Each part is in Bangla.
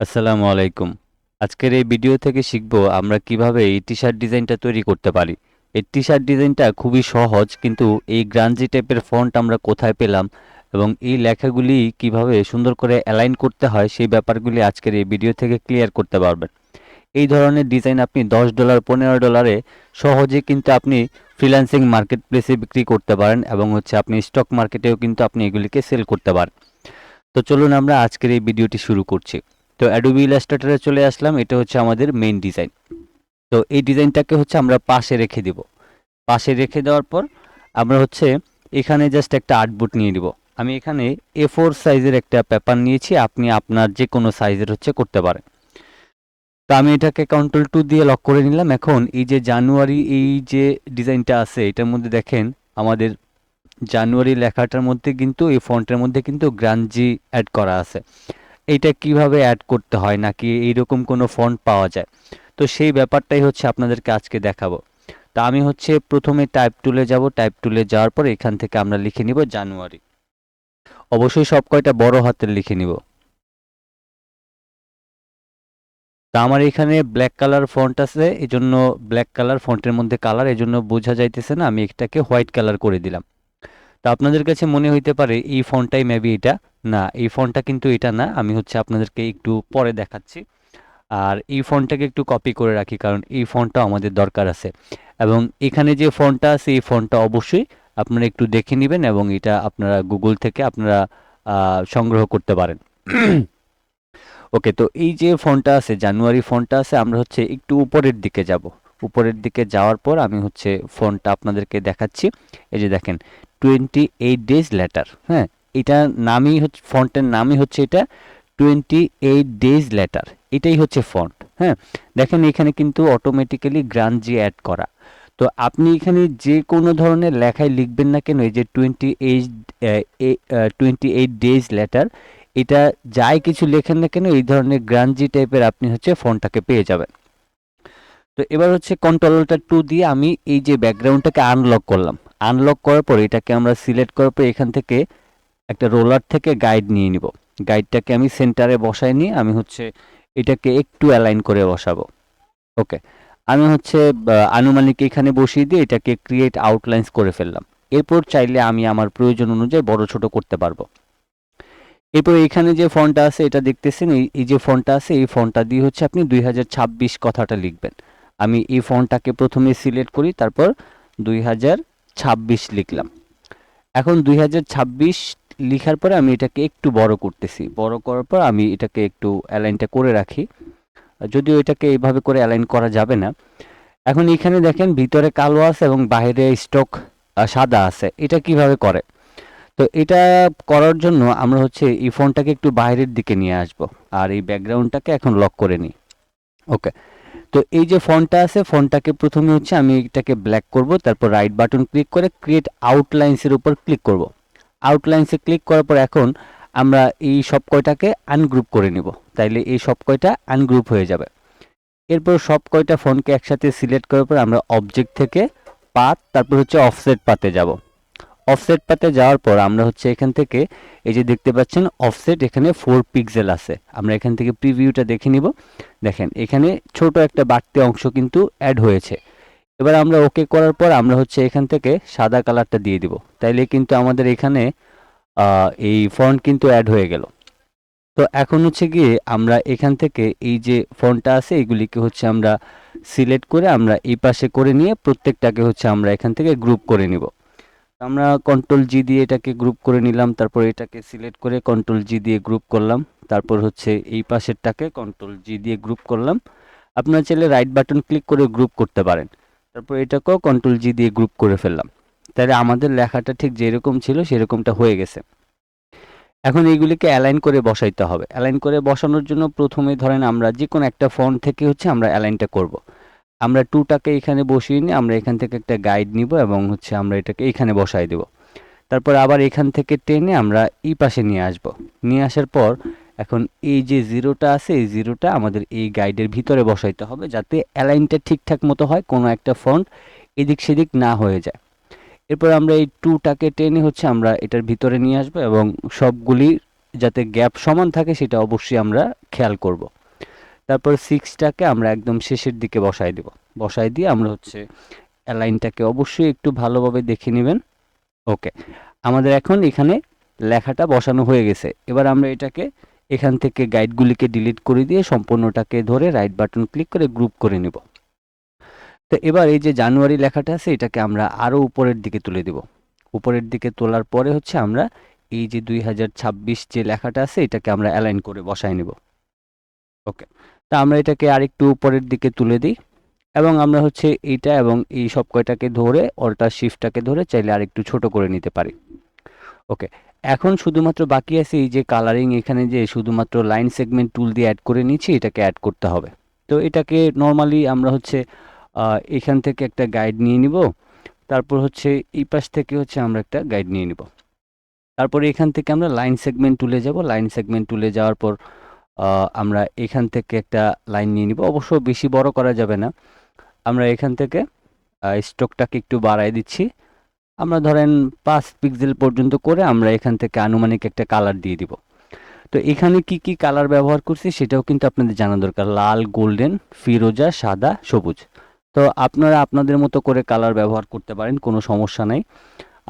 আসসালামু আলাইকুম। আজকের এই ভিডিও থেকে শিখব আমরা কীভাবে এই টি শার্ট ডিজাইনটা তৈরি করতে পারি। এই টি শার্ট ডিজাইনটা খুবই সহজ, কিন্তু এই গ্রাঞ্জি টাইপের ফন্ট আমরা কোথায় পেলাম এবং এই লেখাগুলি কীভাবে সুন্দর করে অ্যালাইন করতে হয়, সেই ব্যাপারগুলি আজকের এই ভিডিও থেকে ক্লিয়ার করতে পারবেন। এই ধরনের ডিজাইন আপনি দশ ডলার পনেরো ডলারে সহজে কিন্তু আপনি ফ্রিল্যান্সিং মার্কেট প্লেসে বিক্রি করতে পারেন এবং হচ্ছে আপনি স্টক মার্কেটেও কিন্তু আপনি এগুলিকে সেল করতে পারেন। তো চলুন আমরা আজকের এই ভিডিওটি শুরু করছি। তো অ্যাডোবি ইলাস্ট্রেটরে চলে আসলাম, এটা হচ্ছে আমাদের মেইন ডিজাইন তো এই ডিজাইনটাকে হচ্ছে আমরা পাশে রেখে দিব। পাশে রেখে দেওয়ার পর আমরা হচ্ছে এখানে জাস্ট একটা আর্টবোর্ড নিয়ে নিব। আমি এখানে এ ফোর সাইজের একটা পেপার নিয়েছি, আপনি আপনার যে কোনো সাইজের হচ্ছে করতে পারেন। তো আমি এটাকে কন্ট্রোল টু দিয়ে লক করে নিলাম। এখন এই যে জানুয়ারি এই যে ডিজাইনটা আছে, এটার মধ্যে দেখেন আমাদের জানুয়ারি লেখাটার মধ্যে কিন্তু, এই ফন্টের মধ্যে কিন্তু গ্রাঞ্জি অ্যাড করা আছে। এইটা কীভাবে অ্যাড করতে হয় নাকি এইরকম কোনো ফন্ট পাওয়া যায়? তো সেই ব্যাপারটাই হচ্ছে আপনাদেরকে আজকে দেখাবো। তা আমি হচ্ছে প্রথমে টাইপ টুলে যাব। টাইপ টুলে যাওয়ার পর এখান থেকে আমরা লিখে নিব জানুয়ারি অবশ্যই সব কয়টা বড় হাতের লিখে নিব। তা আমার এখানে ব্ল্যাক কালার ফন্ট আছে এই জন্য ব্ল্যাক কালার ফন্টের মধ্যে কালার এই জন্য বোঝা যাইতেছে না, আমি এটাকে হোয়াইট কালার করে দিলাম। তা আপনাদের কাছে মনে হইতে পারে এই ফন্টটাই মেবি এটা। না, এই ফন্টটা কিন্তু এটা না, আমি হচ্ছে আপনাদেরকে একটু পরে দেখাচ্ছি। আর এই ফন্টটাকে একটু কপি করে রাখি, কারণ এই ফন্টটা আমাদের দরকার আছে। এবং এখানে যে ফন্টটা আছে, এই ফন্টটা অবশ্যই আপনারা একটু দেখে নেবেন এবং এটা আপনারা গুগল থেকে আপনারা সংগ্রহ করতে পারেন। ওকে তো এই যে ফন্টটা আছে, জানুয়ারি ফন্টটা আছে, আমরা হচ্ছে একটু উপরের দিকে যাব। উপরের দিকে যাওয়ার পর আমি হচ্ছে ফন্টটা আপনাদেরকে দেখাচ্ছি। এই যে দেখেন টোয়েন্টি এইট ডেজ লেটার হ্যাঁ? এটা নামই হচ্ছে ফন্টের নামই হচ্ছে এটা টোয়েন্টি এইট ডেজ লেটার এটাই হচ্ছে ফন্ট হ্যাঁ? দেখেন এখানে কিন্তু অটোমেটিক্যালি গ্রানজি অ্যাড করা। তো আপনি এখানে যে কোনো ধরনের লেখায় লিখবেন না কেন, এই যে twenty eight twenty eight days letter এটা যাই কিছু লেখেন না কেন, এই ধরনের গ্রানজি টাইপের আপনি হচ্ছে ফোনটাকে পেয়ে যাবেন। তো এবার হচ্ছে কন্ট্রোলটা টু দিয়ে আমি এই যে ব্যাকগ্রাউন্ডটাকে আনলক করলাম। আনলক করার পর এটাকে আমরা সিলেক্ট করার পর এখান থেকে একটা রোলার থেকে গাইড নিয়ে নিব। গাইডটাকে আমি সেন্টারে বসাই নিয়ে আমি হচ্ছে এটাকে একটু অ্যালাইন করে বসাবো। ওকে আমি হচ্ছে আনুমানিক এখানে বসিয়ে দিয়ে এটাকে ক্রিয়েট আউটলাইন্স করে ফেললাম। এরপর চাইলে আমি আমার প্রয়োজন অনুযায়ী বড় ছোট করতে পারব। এরপর এখানে যে ফন্টটা আছে, এটা দেখতেছেন, এই যে ফন্টটা আছে, এই ফন্টটা দিয়ে হচ্ছে আপনি দুই হাজার ছাব্বিশ কথাটা লিখবেন। আমি এই ফন্টটাকে প্রথমে সিলেক্ট করি, তারপর দুই হাজার ছাব্বিশ লিখলাম। এখন দুই হাজার ছাব্বিশ লিখার পরে আমি এটাকে একটু বড় করতেছি। বড় করার পর আমি এটাকে একটু অ্যালাইনটা করে রাখি। যদিও এটাকে এইভাবে করে অ্যালাইন করা যাবে না। এখন এখানে দেখেন ভিতরে কালো আছে এবং বাইরে স্টক সাদা আছে। এটা কীভাবে করে? তো এটা করার জন্য আমরা হচ্ছে এই ফোনটাকে একটু বাইরের দিকে নিয়ে আসব। আর এই ব্যাকগ্রাউন্ডটাকে এখন লক করে নিই। ওকে তো এই যে ফোনটা আছে ফোনটাকে প্রথমে হচ্ছে আমি এটাকে ব্ল্যাক করব, তারপর রাইট বাটন ক্লিক করে ক্রিয়েট আউটলাইন্সের উপর ক্লিক করব। আউটলাইন্সে ক্লিক করার পর এখন আমরা এই সব কয়টাকে আনগ্রুপ করে নিব। তাইলে এই সব কয়টা আনগ্রুপ হয়ে যাবে। এরপর সব কয়টা ফোনকে একসাথে সিলেক্ট করার পর আমরা অবজেক্ট থেকে পাত তারপর হচ্ছে অফসেট পাতে যাব। অফসেট পাতে যাওয়ার পর আমরা হচ্ছে এখান থেকে এই যে দেখতে পাচ্ছেন অফসেট এখানে ফোর পিক্সেল আছে। আমরা এখান থেকে প্রিভিউটা দেখে নিব। দেখেন, এখানে ছোট একটা বাড়তি অংশ কিন্তু অ্যাড হয়েছে। এবার আমরা ওকে করার পর আমরা হচ্ছে এখান থেকে সাদা কালারটা দিয়ে দিব। তাইলে কিন্তু আমাদের এখানে এই ফন্ট কিন্তু অ্যাড হয়ে গেল। তো এখন হচ্ছে গিয়ে আমরা এখান থেকে এই যে ফন্টটা আছে এইগুলিকে হচ্ছে আমরা সিলেক্ট করে আমরা এই পাশে করে নিয়ে প্রত্যেকটাকে হচ্ছে আমরা এখান থেকে গ্রুপ করে নিব। আমরা কন্ট্রোল জি দিয়ে এটাকে গ্রুপ করে নিলাম, তারপর এটাকে সিলেক্ট করে কন্ট্রোল জি দিয়ে গ্রুপ করলাম, তারপর হচ্ছে এই পাশেরটাকে কন্ট্রোল জি দিয়ে গ্রুপ করলাম। আপনারা চাইলে রাইট বাটন ক্লিক করে গ্রুপ করতে পারেন, তারপর এটাকেও কন্ট্রোল জি দিয়ে গ্রুপ করে ফেললাম। তাহলে আমাদের লেখাটা ঠিক যেরকম ছিল সেরকমটা হয়ে গেছে। এখন এইগুলিকে অ্যালাইন করে বসাইতে হবে। অ্যালাইন করে বসানোর জন্য প্রথমে ধরেন আমরা যে কোনো একটা ফন্ট থেকে হচ্ছে আমরা অ্যালাইনটা করব। আমরা টুটাকে এখানে বসিয়ে নিয়ে আমরা এখান থেকে একটা গাইড নিব এবং হচ্ছে আমরা এটাকে এখানে বসাই দেব। তারপর আবার এখান থেকে টেনে আমরা এই পাশে নিয়ে আসব। নিয়ে আসার পর এখন এই যে জিরোটা আছে, এই জিরোটা আমাদের এই গাইডের ভিতরে বসাইতে হবে যাতে অ্যালাইনটা ঠিকঠাক মতো হয়, কোনো একটা ফন্ট এদিক সেদিক না হয়ে যায়। এরপর আমরা এই টুটাকে টেনে হচ্ছে আমরা এটার ভিতরে নিয়ে আসব এবং সবগুলি যাতে গ্যাপ সমান থাকে সেটা অবশ্যই আমরা খেয়াল করব। তারপর সিক্সটাকে আমরা একদম শেষের দিকে বসাই দেব। বসাই দিয়ে আমরা হচ্ছে অ্যালাইনটাকে অবশ্যই একটু ভালোভাবে দেখে নেবেন। ওকে আমাদের এখন এখানে লেখাটা বসানো হয়ে গেছে। এবার আমরা এটাকে এখান থেকে গাইডগুলিকে ডিলিট করে দিয়ে সম্পূর্ণটাকে ধরে রাইট বাটন ক্লিক করে গ্রুপ করে নেব। তো এবার এই যে জানুয়ারি লেখাটা আছে, এটাকে আমরা আরও উপরের দিকে তুলে দেব। উপরের দিকে তোলার পরে হচ্ছে আমরা এই যে দুই হাজার ছাব্বিশ যে লেখাটা আছে, এটাকে আমরা অ্যালাইন করে বসাই নেব। ওকে তা আমরা এটাকে আরেকটু উপরের দিকে তুলে দিই। এবং আমরা হচ্ছে এইটা এবং এই সব কয়টাকে ধরে অল্টার শিফটটাকে ধরে চাইলে আরেকটু ছোট করে নিতে পারি। ওকে, এখন শুধুমাত্র বাকি আছে এই যে কালারিং এখানে যে শুধুমাত্র লাইন সেগমেন্ট টুল দিয়ে অ্যাড করে নিচ্ছি, এটাকে অ্যাড করতে হবে। তো এটাকে নর্মালি আমরা হচ্ছে এখান থেকে একটা গাইড নিয়ে নিব। তারপর হচ্ছে এই পাশ থেকে হচ্ছে আমরা একটা গাইড নিয়ে নিব। তারপরে এখান থেকে আমরা লাইন সেগমেন্ট তুলে যাব। লাইন সেগমেন্ট তুলে যাওয়ার পর আমরা এখান থেকে একটা লাইন নিয়ে নিব। অবশ্য বেশি বড় করা যাবে না। আমরা এখান থেকে স্টকটাকে একটু বাড়াই দিচ্ছি। আমরা ধরেন পাঁচ পিক্সেল পর্যন্ত করে আমরা এখান থেকে আনুমানিক একটা কালার দিয়ে দিব। তো এখানে কি কি কালার ব্যবহার করছি সেটাও কিন্তু আপনাদের জানা দরকার। লাল গোল্ডেন ফিরোজা, সাদা, সবুজ। তো আপনারা আপনাদের মতো করে কালার ব্যবহার করতে পারেন, কোনো সমস্যা নাই।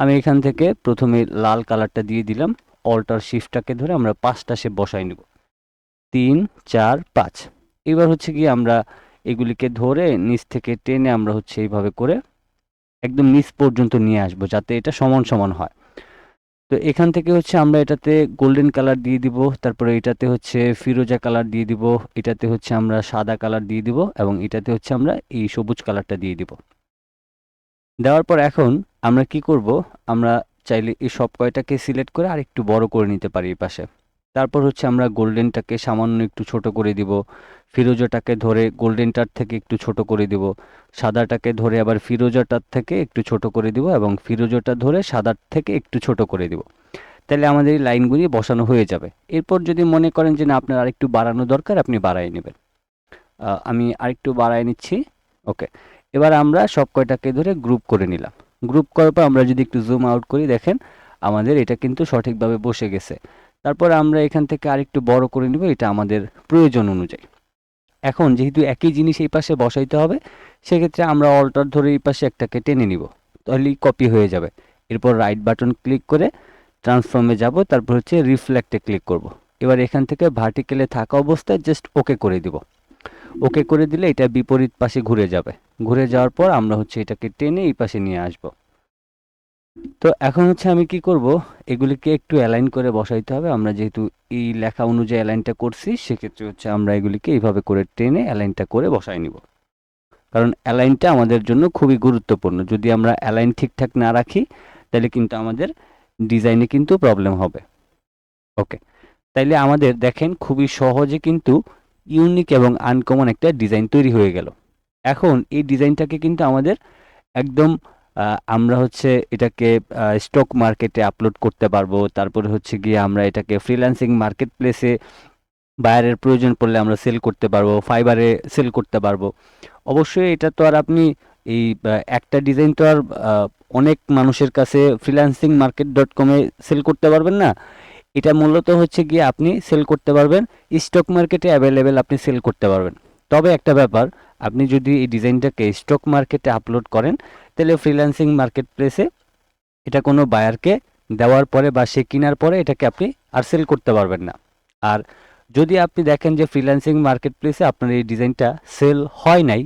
আমি এখান থেকে প্রথমে লাল কালারটা দিয়ে দিলাম। অল্টার শিফটটাকে ধরে আমরা পাঁচটা শেপ বসাই নেব। তিন, চার, পাঁচ। এবার হচ্ছে কি আমরা এগুলিকে ধরে নিচ থেকে টেনে আমরা হচ্ছে এইভাবে করে একদম নিচ পর্যন্ত নিয়ে আসব যাতে এটা সমান সমান হয়। তো এখান থেকে হচ্ছে আমরা এটাতে গোল্ডেন কালার দিয়ে দিব, তারপরে এটাতে হচ্ছে ফিরোজা কালার দিয়ে দিব, এটাতে হচ্ছে আমরা সাদা কালার দিয়ে দিব এবং এটাতে হচ্ছে আমরা এই সবুজ কালারটা দিয়ে দিব। দেওয়ার পর এখন আমরা কি করব? আমরা চাইলে এই সব কয়টাকে সিলেক্ট করে আর একটু বড় করে নিতে পারি এই পাশে। তারপর হচ্ছে আমরা গোল্ডেনটাকে সামান্য একটু ছোট করে দিব। ফিরোজাটাকে ধরে গোল্ডেনটার থেকে একটু ছোট করে দিব। সাদাটাকে ধরে আবার ফিরোজাটার থেকে একটু ছোট করে দিব এবং ফিরোজাটা ধরে সাদার থেকে একটু ছোট করে দিব। তাহলে আমাদের এই লাইনগুলি বসানো হয়ে যাবে। এরপর যদি মনে করেন যে না, আপনার আরেকটু বাড়ানো দরকার, আপনি বাড়াই নেবেন। আমি আরেকটু বাড়াই নিচ্ছি। ওকে। এবার আমরা সব কয়টাকে ধরে গ্রুপ করে নিলাম। গ্রুপ করার পর আমরা যদি একটু জুম আউট করি, দেখেন আমাদের এটা কিন্তু সঠিকভাবে বসে গেছে। তারপর আমরা এখান থেকে আরেকটু বড় করে নিব, এটা আমাদের প্রয়োজন অনুযায়ী। এখন যেহেতু একই জিনিস এই পাশে বসাইতে হবে, সেক্ষেত্রে আমরা অল্টার ধরে এই পাশে একটাকে টেনে নিব, তাহলেই কপি হয়ে যাবে। এরপর রাইট বাটন ক্লিক করে ট্রান্সফর্মে যাব, তারপর হচ্ছে রিফ্লেক্টে ক্লিক করব। এবার এখান থেকে ভার্টিক্যালে থাকা অবস্থায় জাস্ট ওকে করে দিব। ওকে করে দিলে এটা বিপরীত পাশে ঘুরে যাবে। ঘুরে যাওয়ার পর আমরা হচ্ছে এটাকে টেনে এই পাশে নিয়ে আসব। তো এখন হচ্ছে আমি কি করব? এগুলিকে একটু অ্যালাইন করে বসাইতে হবে। আমরা যেহেতু এই লেখা অনুযায়ী অ্যালাইনটা করছি, সেক্ষেত্রে হচ্ছে আমরা এগুলিকে এইভাবে করে টেনে অ্যালাইনটা করে বসাই নিব। কারণ অ্যালাইনটা আমাদের জন্য খুবই গুরুত্বপূর্ণ। যদি আমরা অ্যালাইন ঠিকঠাক না রাখি, তাহলে কিন্তু আমাদের ডিজাইনে কিন্তু প্রবলেম হবে। ওকে তাইলে আমাদের দেখেন খুবই সহজে কিন্তু ইউনিক এবং আনকমন একটা ডিজাইন তৈরি হয়ে গেল। এখন এই ডিজাইনটাকে কিন্তু আমাদের একদম আমরা হচ্ছে এটাকে স্টক মার্কেটে আপলোড করতে পারব। তারপরে হচ্ছে গিয়ে আমরা এটাকে ফ্রিল্যান্সিং মার্কেট প্লেসে বায়ারের প্রয়োজন পড়লে আমরা সেল করতে পারব ফাইবারে সেল করতে পারব। অবশ্যই এটা তো আর আপনি এই একটা ডিজাইন তো আর অনেক মানুষের কাছে ফ্রিল্যান্সিং মার্কেট ডট কমে সেল করতে পারবেন না। এটা মূলত হচ্ছে গিয়ে আপনি সেল করতে পারবেন স্টক মার্কেটে অ্যাভেলেবেল আপনি সেল করতে পারবেন। তবে একটা ব্যাপার, আপনি যদি এই ডিজাইনটাকে স্টক মার্কেটে আপলোড করেন তাহলে ফ্রিল্যান্সিং মার্কেট প্লেসে এটা কোনো বায়ারকে দেওয়ার পরে বা সে কেনার পরে এটাকে আপনি আর সেল করতে পারবেন না। আর যদি আপনি দেখেন যে ফ্রিল্যান্সিং মার্কেট প্লেসে আপনার এই ডিজাইনটা সেল হয় নাই,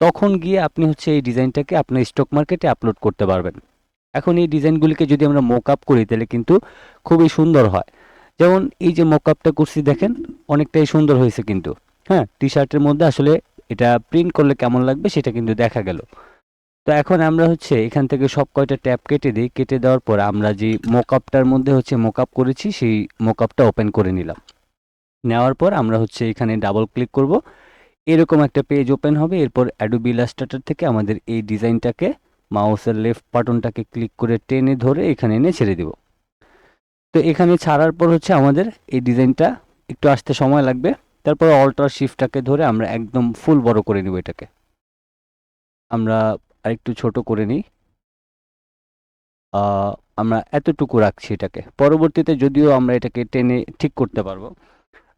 তখন গিয়ে আপনি হচ্ছে এই ডিজাইনটাকে আপনার স্টক মার্কেটে আপলোড করতে পারবেন। এখন এই ডিজাইনগুলিকে যদি আমরা মোক আপ করি, তাহলে কিন্তু খুবই সুন্দর হয়। যেমন এই যে মোক আপটা করছি, দেখেন অনেকটাই সুন্দর হয়েছে কিন্তু। হ্যাঁ টি শার্টের মধ্যে আসলে এটা প্রিন্ট করলে কেমন লাগবে সেটা কিন্তু দেখা গেল। তো এখন আমরা হচ্ছে এখান থেকে সব কয়টা ট্যাপ কেটে দিই। কেটে দেওয়ার পর আমরা যে মোকআপটার মধ্যে হচ্ছে মোকআপ করেছি, সেই মোকআপটা ওপেন করে নিলাম। নেওয়ার পর আমরা হচ্ছে এখানে ডাবল ক্লিক করব। এরকম একটা পেজ ওপেন হবে। এরপর অ্যাডোবি ইলাস্ট্রেটর থেকে আমাদের এই ডিজাইনটাকে মাউসের লেফট বাটনটাকে ক্লিক করে টেনে ধরে এখানে এনে ছেড়ে দেব। তো এখানে ছাড়ার পর হচ্ছে আমাদের এই ডিজাইনটা একটু আসতে সময় লাগবে। তারপর অল্টার শিফটটাকে ধরে আমরা একদম ফুল বড় করে নিব এটাকে। আমরা আরেকটু ছোট করে নিই। আমরা এতটুকু রাখছি এটাকে। পরবর্তীতে যদিও আমরা এটাকে টেনে ঠিক করতে পারব,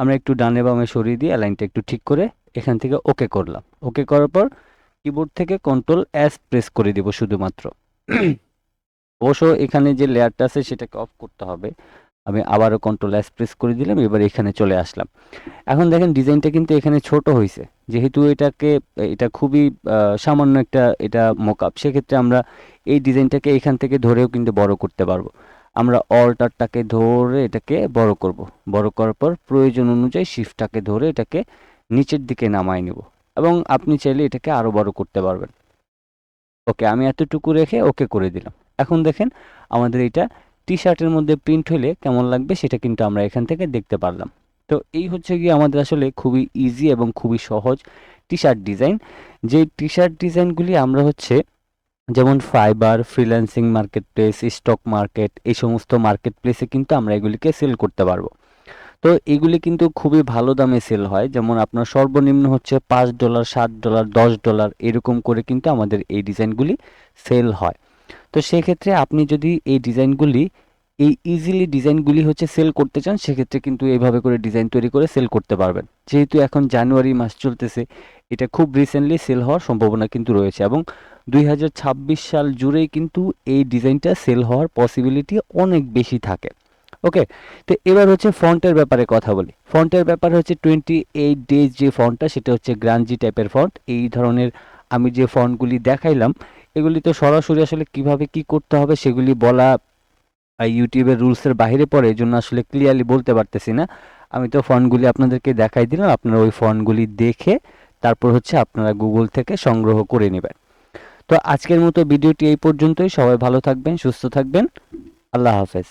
আমরা একটু ডানে বামে সরিয়ে দিয়ে লাইনটা একটু ঠিক করে এখান থেকে ওকে করলাম। ওকে করার পর কিবোর্ড থেকে কন্ট্রোল অ্যাস প্রেস করে দিব শুধুমাত্র। অবশ্য এখানে যে লেয়ারটা আছে সেটাকে অফ করতে হবে। আমি আবারও কন্ট্রোল এস প্রেস করে দিলাম, এবার এখানে চলে আসলাম। এখন দেখেন ডিজাইনটা কিন্তু এখানে ছোট হয়েছে যেহেতু এটাকে, এটা খুবই সামান্য একটা এটা মোকআপ সেক্ষেত্রে আমরা এই ডিজাইনটাকে এখান থেকে ধরেও কিন্তু বড় করতে পারব। আমরা অল্টারটাকে ধরে এটাকে বড় করব। বড় করার পর প্রয়োজন অনুযায়ী শিফটটাকে ধরে এটাকে নিচের দিকে নামাই নেব এবং আপনি চাইলে এটাকে আরও বড় করতে পারবেন। ওকে, আমি এতটুকু রেখে ওকে করে দিলাম। এখন দেখেন আমাদের এটা টি শার্টের মধ্যে প্রিন্ট হলে কেমন লাগবে সেটা কিন্তু আমরা এখান থেকে দেখতে পারলাম। তো এই হচ্ছে গিয়ে আমাদের আসলে খুবই ইজি এবং খুবই সহজ টি শার্ট ডিজাইন যে টি শার্ট ডিজাইনগুলি আমরা হচ্ছে যেমন Fiverr freelancing market place stock market এই সমস্ত মার্কেট প্লেসে কিন্তু আমরা এগুলিকে সেল করতে পারব। তো এগুলি কিন্তু খুবই ভালো দামে সেল হয়। যেমন আপনার সর্বনিম্ন হচ্ছে পাঁচ ডলার সাত ডলার দশ ডলার এরকম করে কিন্তু আমাদের এই ডিজাইনগুলি সেল হয়। তো সেক্ষেত্রে আপনি যদি এই ডিজাইনগুলি, এই ইজিলি ডিজাইনগুলি হচ্ছে সেল করতে চান, সেক্ষেত্রে কিন্তু এইভাবে করে ডিজাইন তৈরি করে সেল করতে পারবেন। যেহেতু এখন জানুয়ারি মাস চলতেছে, এটা খুব রিসেন্টলি সেল হওয়ার সম্ভাবনা কিন্তু রয়েছে এবং দুই হাজার ছাব্বিশ সাল জুড়েই কিন্তু এই ডিজাইনটা সেল হওয়ার পসিবিলিটি অনেক বেশি থাকে। ওকে তো এবার হচ্ছে ফন্টের ব্যাপারে কথা বলি। ফন্টের ব্যাপারে হচ্ছে টোয়েন্টি এইট ডেজ যে ফন্টটা, সেটা হচ্ছে গ্রানজি টাইপের ফন্ট। এই ধরনের আমি যে ফন্টগুলি দেখাইলাম এগুলি তো সরাসরি আসলে কীভাবে কি করতে হবে সেগুলি বলা ইউটিউবের রুলসের বাইরে পড়ে এই জন্য আসলে ক্লিয়ারলি বলতে পারতেছি না। আমি তো ফন্টগুলি আপনাদেরকে দেখাই দিলাম, আপনারা ওই ফন্টগুলি দেখে তারপর হচ্ছে আপনারা গুগল থেকে সংগ্রহ করে নেবেন। তো আজকের মতো ভিডিওটি এই পর্যন্তই, সবাই ভালো থাকবেন, সুস্থ থাকবেন, আল্লাহ হাফেজ।